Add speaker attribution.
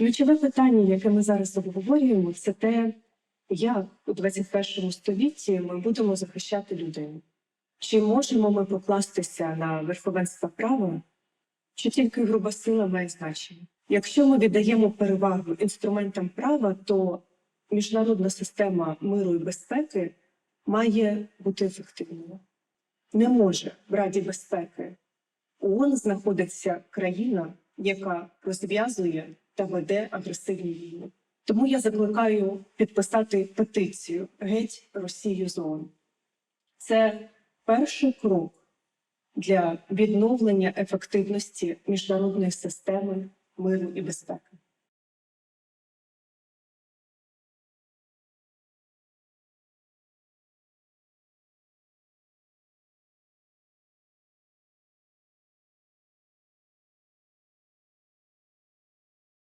Speaker 1: Ключове питання, яке ми зараз обговорюємо, це те, як у 21 столітті ми будемо захищати людину. Чи можемо ми покластися на верховенство права, чи тільки груба сила має значення? Якщо ми віддаємо перевагу інструментам права, то міжнародна система миру і безпеки має бути ефективною. Не може в Раді безпеки ООН знаходиться країна, яка розв'язує та веде агресивні війни. Тому я закликаю підписати петицію геть Росію зону. Це перший крок для відновлення ефективності міжнародної системи миру і безпеки.